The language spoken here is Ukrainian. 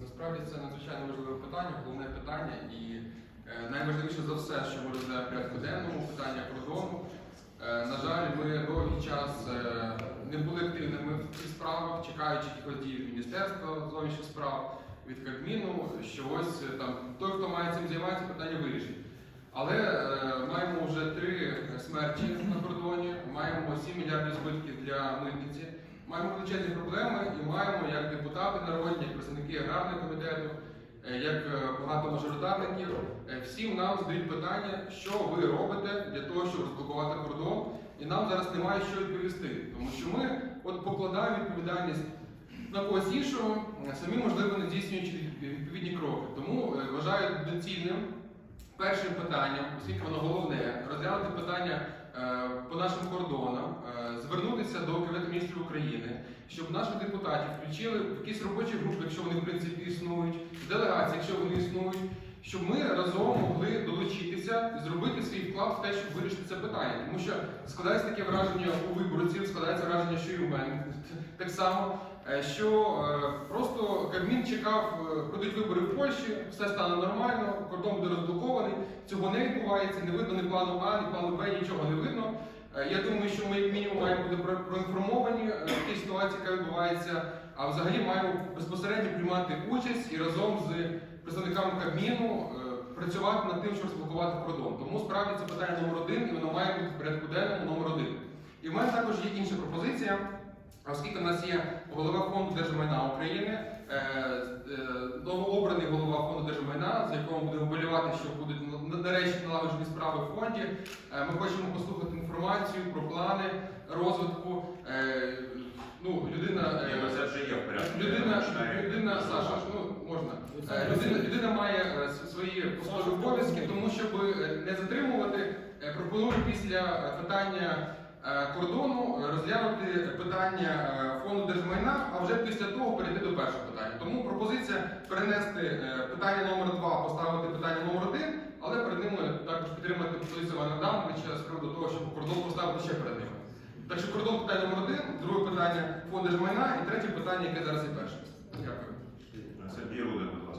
Насправді це надзвичайно важливе питання, головне питання і е, найважливіше за все, що ми розглядаємо в порядку денному, питання кордону. Е, на жаль, ми довгий час е, не були активними в цих справах, чекаючи якихось дій Міністерства зовнішніх справ, від Кабміну, що ось там той, хто має цим займатися, питання вирішить. Але е, маємо вже три смерті на кордоні, маємо 7 мільярдів збитків для митниці, маємо величезні проблеми і маємо як депутати народні, як представники аграрного комітету, е, як е, багато мажоритарників, е, всім нам задають питання, що ви робите для того, щоб розблокувати кордон. І нам зараз немає що відповісти, тому що ми от покладаємо відповідальність на когось іншого, самі можливо не здійснюючи відповідні кроки. Тому вважаю доцільним першим питанням, оскільки воно головне, розглянути питання по нашим кордонам, звернутися до Кабінету міністрів України, щоб наших депутатів включили в якісь робочі групи, якщо вони в принципі існують, в делегації, якщо вони існують, щоб ми разом могли долучитися і зробити свій вклад в те, щоб вирішити це питання. Тому що складається таке враження у виборців, складається враження, що і у мене так само. е, Що е, просто Кабмін чекав, е, пройдуть вибори в Польщі, все стане нормально, кордон буде розблокований. Цього не відбувається, не видно ні плану А, ні плану Б, нічого не видно. Е, Я думаю, що ми як мінімум маємо бути проінформовані е, в тій ситуації, яка відбувається, а взагалі маємо безпосередньо приймати участь і разом з представниками Кабміну е, працювати над тим, щоб розблокувати кордон. Тому справді це питання номер один, і воно має бути в порядку денному номер один. І в мене також є інша пропозиція. Оскільки в нас є голова фонду держмайна України, новообраний голова фонду держмайна, за якого будемо вболівати, що будуть Ну, до речі, налагоджені справи в фонді. Е, ми хочемо послухати інформацію про плани розвитку. Е, ну, Людина е, ну, це вже є в порядку. Людина, людина Саша, ну можна людина, людина має свої послужні обов'язки, тому щоб не затримувати, пропоную після питання. Кордону розглянути питання фонду держмайна, а вже після того перейти до першого питання. Тому пропозиція перенести питання номер два, поставити питання номер 1 підтримати позицію Івана Адамовича з приводу того, щоб кордон поставити ще перед ними. Так що кордон питання номер один, друге питання фонди майна і третє питання, яке зараз є перше. Дякую. Сергій Володимирович.